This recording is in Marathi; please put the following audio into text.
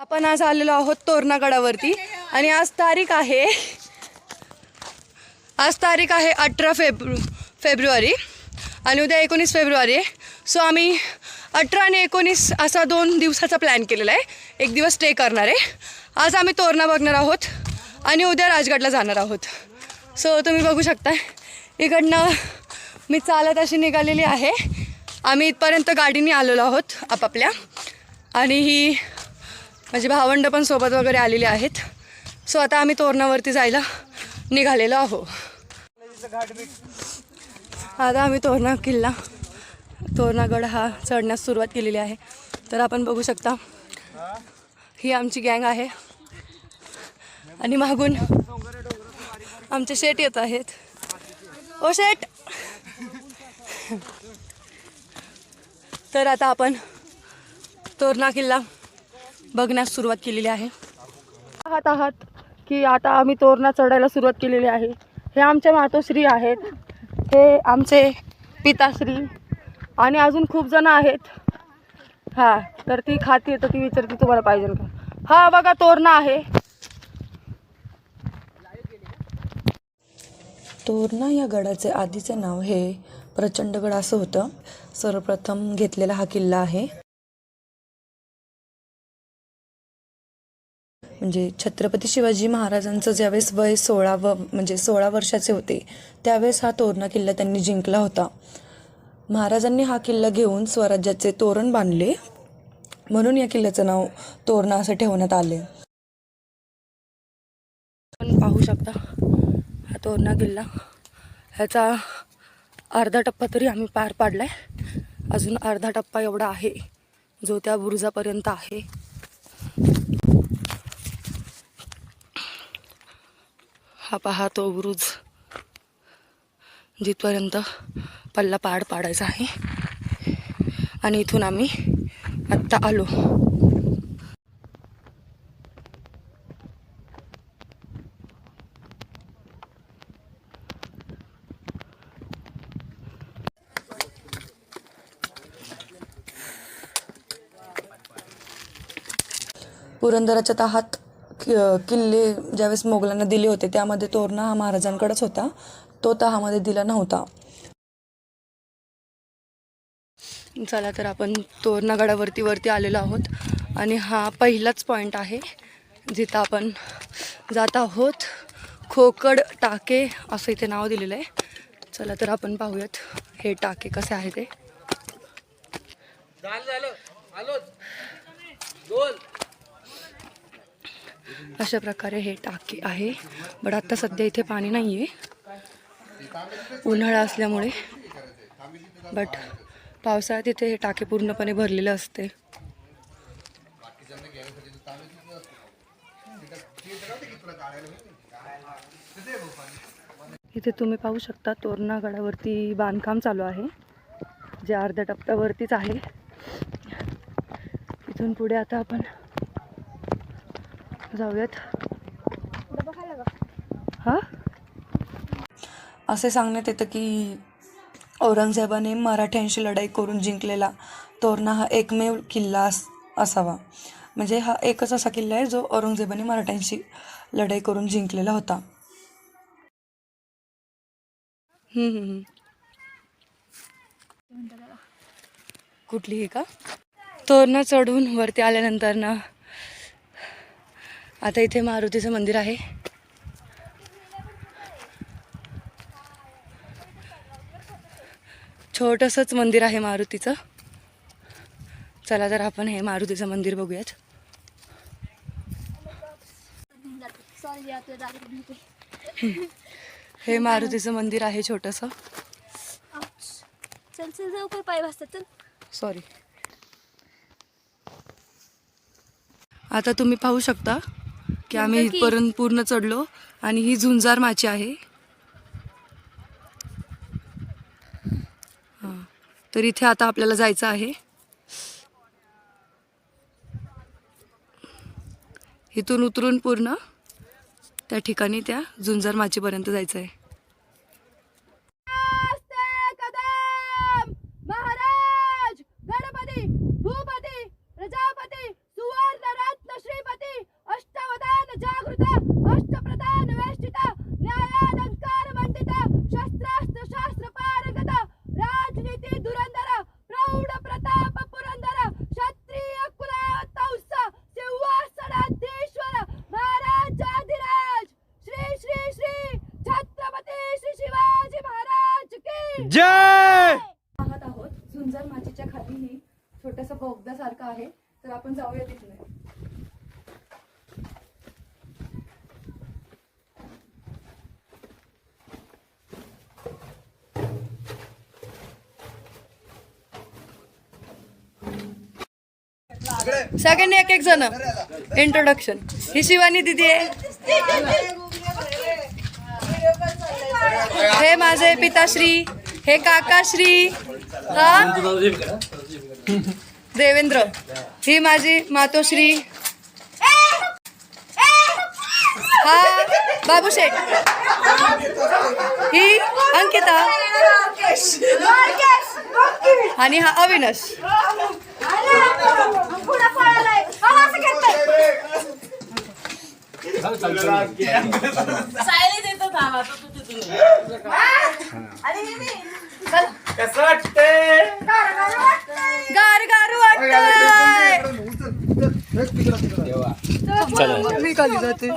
आपण आज आलेलो आहोत तोरणागडावरती. आणि आज तारीख आहे आज तारीख आहे अठरा फेब्रु फेब्रुवारी. आणि उद्या एकोणीस फेब्रुवारी. आहे सो आम्ही अठरा आणि एकोणीस असा दोन दिवसाचा प्लॅन केलेला आहे. एक दिवस स्टे करणार आहे. आज आम्ही तोरणा बघणार आहोत आणि उद्या राजगडला जाणार आहोत. सो तुम्ही बघू शकता इकडनं मी चालत अशी निघालेली आहे. आम्ही इथपर्यंत गाडीने आलेलो आहोत आपापल्या. आणि ही माझी भावंड पण सोबत वगैरे आलेली आहेत. सो आता आम्ही तोरणावरती जायला निघालेलो आहो. आता आम्ही तोरणा किल्ला तोरणागड हा चढण्यास सुरुवात केलेली आहे. तर आपण बघू शकता ही आमची गँग आहे. आणि मागून आमचे शेट येत आहेत. ओ शेट तर आता आपण तोरणा किल्ला बघण्यास सुरुवात केलेली आहे. आहात आहात की आता आम्ही तोरणा चढायला सुरुवात केलेली आहे. हे आमचे मातोश्री आहेत. हे आमचे पिताश्री आणि अजून खूप जण आहेत. हां तर ती खाती तर ती विचारते तुम्हाला पाहिजे का? हा बघा तोरणा आहे. तोरणा या गडाचे आधीचे नाव हे प्रचंडगड असं होतं. सर्वप्रथम घेतलेला हा किल्ला आहे. म्हणजे छत्रपती शिवाजी महाराजांचं ज्यावेळेस वय सोळा व म्हणजे सोळा वर्षाचे होते त्यावेळेस हा तोरणा किल्ला त्यांनी जिंकला होता. महाराजांनी हा किल्ला घेऊन स्वराज्याचे तोरण बांधले. म्हणून या किल्ल्याचं नाव तोरणा असं ठेवण्यात आले आपण पाहू शकता हा तोरणा किल्ला ह्याचा अर्धा टप्पा तरी आम्ही पार पाडलाय. अजून अर्धा टप्पा एवढा आहे जो त्या बुरुजापर्यंत आहे. हा पहा तो बुरुज. जिथपर्यंत पल्ला पाड पाडायचा आहे. आणि इथून आम्ही आत्ता आलो. पुरंदराच्या तहात कि- किल्ले ज्यावेळेस मोगलांना दिले होते त्यामध्ये तोरणा हा महाराजांकडेच होता. तो तहामध्ये दिला नव्हता. चला तर आपण तोरणागडावरती वरती आलेलो आहोत. आणि हा पहिलाच पॉईंट आहे जिथं आपण जात आहोत. खोकड टाके असं इथे नाव दिलेलं आहे. चला तर आपण पाहूयात हे टाके कसे आहे ते. अशा प्रकारे हे टाके आहे. बट आता सध्या इथे पाणी नाही आहे उन्हाळा असल्यामुळे. बट पावसाळ्यात इथे हे टाके पूर्णपणे भरलेले असते. इथे तुम्ही पाहू शकता तोरणा गडावरती बांधकाम चालू आहे. जे अर्ध्या टप्प्यावरतीच आहे. इथून पुढे आता आपण जाऊयात. हा? असे सांगण्यात येतं की औरंगजेबाने मराठ्यांशी लढाई करून जिंकलेला तोरणा हा एकमेव किल्ला अस असावा. म्हणजे हा एकच असा किल्ला आहे जो औरंगजेबाने मराठ्यांशी लढाई करून जिंकलेला होता. हम्म, हम्म, हम्म. कुठलीही का? तोरणा चढून वरती आल्यानंतर ना आता इथे मारुतीचं मंदिर आहे. छोटंसंच मंदिर आहे मारुतीचं. चला तर आपण हे मारुतीचं मंदिर बघूयात. हे मारुतीचं मंदिर आहे छोटंसं. चल चल लवकर पाय वाजतात चल. सॉरी आता तुम्ही पाहू शकता की आम्ही. इथपर्यंत पूर्ण चढलो आणि ही झुंजार माची आहे. हां. तर इथे आता आपल्याला जायचं आहे. इथून उतरून पूर्ण त्या ठिकाणी त्या झुंजार माचीपर्यंत जायचं आहे जय! पाहत आहोत. झुंजार माचीच्या खाली ही छोटासा बोगदा सारखा आहे. तर आपण जाऊया तिथे सेकंड एक एक जण. इंट्रोडक्शन ही शिवानी दिदी आहे. हे माझे पिताश्री. हे काकाश्री हा? देवेंद्र ही माझी मातोश्री. हा बाबू शेठ ही अंकिता. आणि हा अविनाश. कसं वाटतंय गार गार वाटतंय मी खाली जाते?